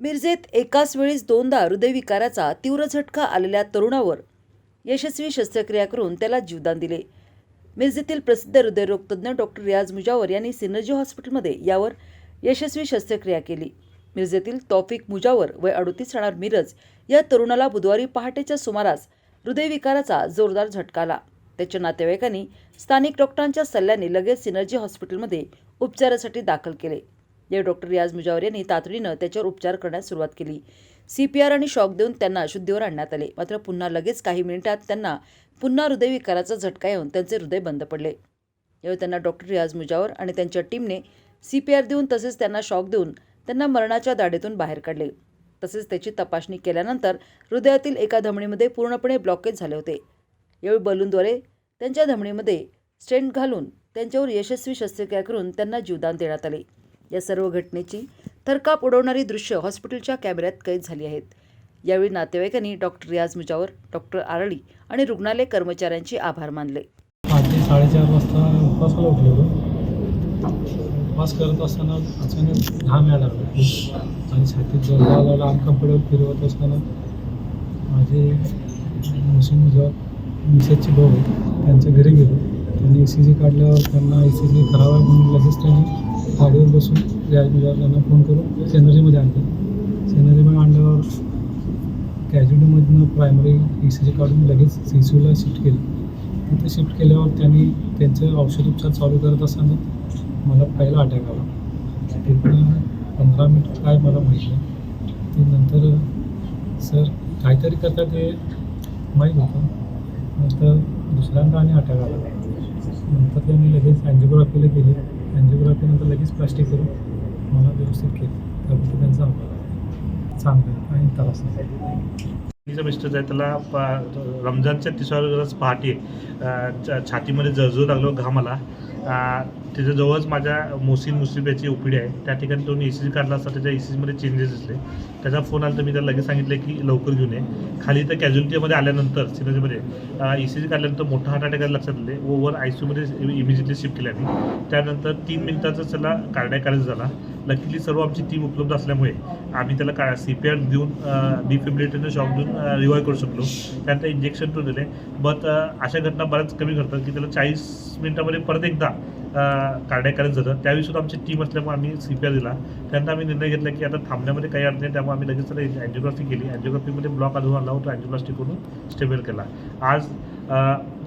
मिरजेत एकाच वेळीस दोनदा हृदयविकाराचा तीव्र झटका आलेल्या तरुणावर यशस्वी शस्त्रक्रिया करून त्याला जीवदान दिले. मिरजेतील प्रसिद्ध हृदयरोगतज्ञ डॉक्टर रियाज मुजावर यांनी सिनर्जी हॉस्पिटलमध्ये यावर यशस्वी शस्त्रक्रिया केली. मिरजेतील तौफिक मुजावर वय अडोतीस राहणार मिरज या तरुणाला बुधवारी पहाटेच्या सुमारास हृदयविकाराचा जोरदार झटका आला. त्याच्या नातेवाईकांनी स्थानिक डॉक्टरांच्या सल्ल्याने लगेच सिनर्जी हॉस्पिटलमध्ये उपचारासाठी दाखल केले. यावेळी डॉक्टर रियाज मुजावर यांनी तातडीनं त्याच्यावर उपचार करण्यास सुरुवात केली. सी पी आर आणि शॉक देऊन त्यांना शुद्धीवर आणण्यात आले. मात्र पुन्हा लगेच काही मिनिटात त्यांना पुन्हा हृदयविकाराचा झटका येऊन त्यांचे हृदय बंद पडले. यावेळी त्यांना डॉक्टर रियाज मुजावर आणि त्यांच्या टीमने सी पी आर देऊन तसेच त्यांना शॉक देऊन त्यांना मरणाच्या दाढेतून बाहेर काढले. तसेच त्याची तपासणी केल्यानंतर हृदयातील एका धमणीमध्ये पूर्णपणे ब्लॉकेज झाले होते. यावेळी बलूनद्वारे त्यांच्या धमणीमध्ये स्टेंट घालून त्यांच्यावर यशस्वी शस्त्रक्रिया करून त्यांना जीवदान देण्यात आले. या सर्व घटनेची थरकाप उडवणारी दृश्य हॉस्पिटलच्या कॅमेऱ्यात कैद झाली आहेत. यावेळी नातेवाईकांनी डॉक्टर रियाज मुजावर डॉक्टर आरळी आणि रुग्णालय कर्मचाऱ्यांचे आभार मानले. पहाटे साडेचार वाजता उपवासाला उठलेलो. उपवास करत असताना अचानक घाम यायला लागला. आणि छातीत जर लागला अनकम्फर्टेबल फिरवत असताना माझे मुस्लिम जॉब मिसेसचे भाऊ त्यांच्या घरी गेलो. आणि ए सी जी काढल्यावर त्यांना ए सी जी करावा म्हणून लगेच त्यांनी गाडीवर बसून त्यांना फोन करून सेनरीमध्ये आणतात सेनरीमध्ये आणल्यावर कॅज्युटीमधनं प्रायमरी ई सी जी काढून लगेच सी सी यूला शिफ्ट केली. तिथे शिफ्ट केल्यावर त्यांनी त्यांचे औषधोपचार चालू करत असताना मला पहिला अटॅक आला. तिथनं पंधरा मिनिट काय मला माहिती ते नंतर सर काहीतरी करता ते माहीत होतं. नंतर दुसऱ्यांदा आणि अटॅक आला नंतर त्यांनी लगेच अँजिओग्राफीला केली अँजिओग्राफीनंतर लगेच प्लास्टिक करून मला व्यवस्थित केलं. त्याबद्दल त्यांचा आभार. चांगलं आहे. त्रास नाही. मिस्टर आहे त्याला प- रमजानच्या तिसऱ्या पहाटे छातीमध्ये जळजळ लागलो घाम आला. त्याच्या जवळच माझ्या मोसीन मुस्लिम याची ओपीडी आहे. त्या ठिकाणी तो ए सी जी काढला असता त्याच्या ए सी जीमध्ये चेंजेस दिसले. त्याचा फोन आला तर मी त्याला लगेच सांगितलं की लवकर घेऊन ये. खाली तर कॅज्युलिटीमध्ये आल्यानंतर सिनर्जीमध्ये ए सी जी काढल्यानंतर मोठा हार्ट अटॅक लक्षात आले. ओवर आय सी यूमध्ये इमिजिएटली शिफ्ट केल्याने त्यानंतर तीन मिनिटाचा त्याला कार्डियक झाला. लकीली सर्व आमची टीम उपलब्ध असल्यामुळे आम्ही त्याला का सी पी आर देऊन डिफिब्रिलेटरनं शॉक देऊन रिवाय करू शकलो. त्यानंतर इंजेक्शन तो दिले. बट अशा घटना बऱ्याच कमी घडतात की त्याला चाळीस मिनिटामध्ये परत एकदा कार्डियक झालं त्यावेळी सुद्धा आमची टीम असल्यामुळे आम्ही सी पी आर दिला. त्यानंतर आम्ही निर्णय घेतला की आता थांबण्यामध्ये काही अडचण नाही. त्यामुळे आम्ही लगेच त्याला अँजिओग्राफी केली. अँजिओग्राफीमध्ये ब्लॉक आढळून आला होता. अँजिओग्राफी करून स्टेबल केला. आज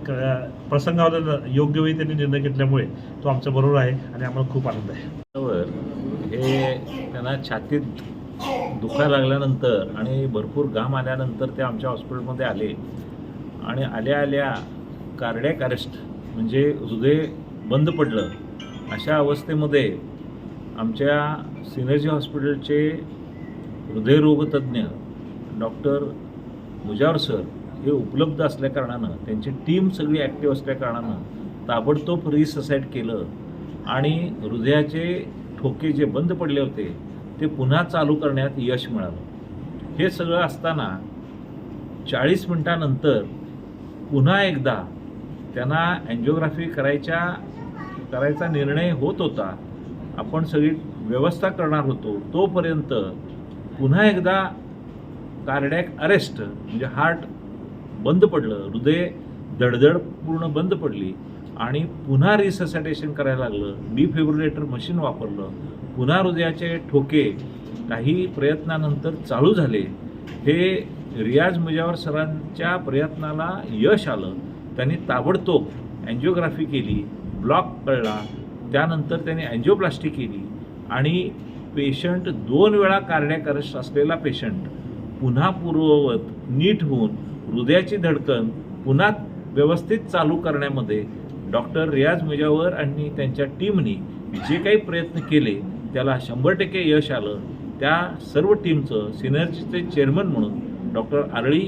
क- प्रसंगावर योग्य वेळी त्यांनी निर्णय घेतल्यामुळे तो आमच्या बरोबर आहे आणि आम्हाला खूप आनंद आहे. वर हे त्यांना छातीत दुखायला लागल्यानंतर आणि भरपूर घाम आल्यानंतर ते आमच्या हॉस्पिटलमध्ये आले. आणि आल्या आल्या कार्डॅक अरेस्ट म्हणजे हृदय बंद पडलं अशा अवस्थेमध्ये आमच्या सिनर्जी हॉस्पिटलचे हृदयरोगतज्ञ डॉक्टर मुजावर सर हे उपलब्ध असल्याकारणानं त्यांची टीम सगळी ॲक्टिव्ह असल्याकारणानं ताबडतोब रिससाईट केलं आणि हृदयाचे ठोके जे बंद पडले होते ते पुन्हा चालू करण्यात यश मिळालं. हे सगळं असताना चाळीस मिनटानंतर पुन्हा एकदा त्यांना अँजिओग्राफी करायच्या करायचा निर्णय होत होता आपण सगळी व्यवस्था करणार होतो तोपर्यंत पुन्हा एकदा कार्डॅक अरेस्ट म्हणजे हार्ट बंद पडलं हृदय दडदड पूर्ण बंद पडली आणि पुन्हा रिससॅटेशन करायला लागलं डिफिब्रिलेटर मशीन वापरलं पुन्हा हृदयाचे ठोके काही प्रयत्नानंतर चालू झाले हे रियाज मुजावर सरांच्या प्रयत्नाला यश आलं त्यांनी ताबडतोब अँजिओग्राफी केली ब्लॉक कळला त्यानंतर त्याने अँजिओप्लास्टी केली आणि पेशंट दोन वेळा कार्डियक अरेस्ट असलेला पेशंट पुन्हा पूर्ववत नीट होऊन हृदयाची धडकन पुन्हा व्यवस्थित चालू करण्यामध्ये डॉक्टर रियाज मुजावर आणि त्यांच्या टीमनी जे काही प्रयत्न केले त्याला शंभर टक्के यश आलं. त्या सर्व टीमचं सिनर्जीचे चेअरमन म्हणून डॉक्टर आरळी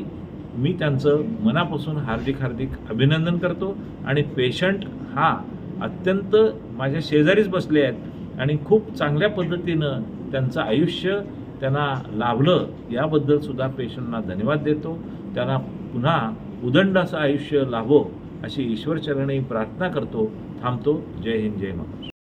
मी त्यांचं मनापासून हार्दिक हार्दिक अभिनंदन करतो आणि पेशंट हा अत्यंत माझ्या शेजारीच बसले आहेत आणि खूप चांगल्या पद्धतीनं त्यांचं आयुष्य त्यांना लाभलं याबद्दल सुद्धा पेशंटना धन्यवाद देतो. त्यांना पुन्हा उदंड असं आयुष्य लाभो अशी ईश्वरचरणी प्रार्थना करतो थांबतो. जय हिंद जय महाराष्ट्र.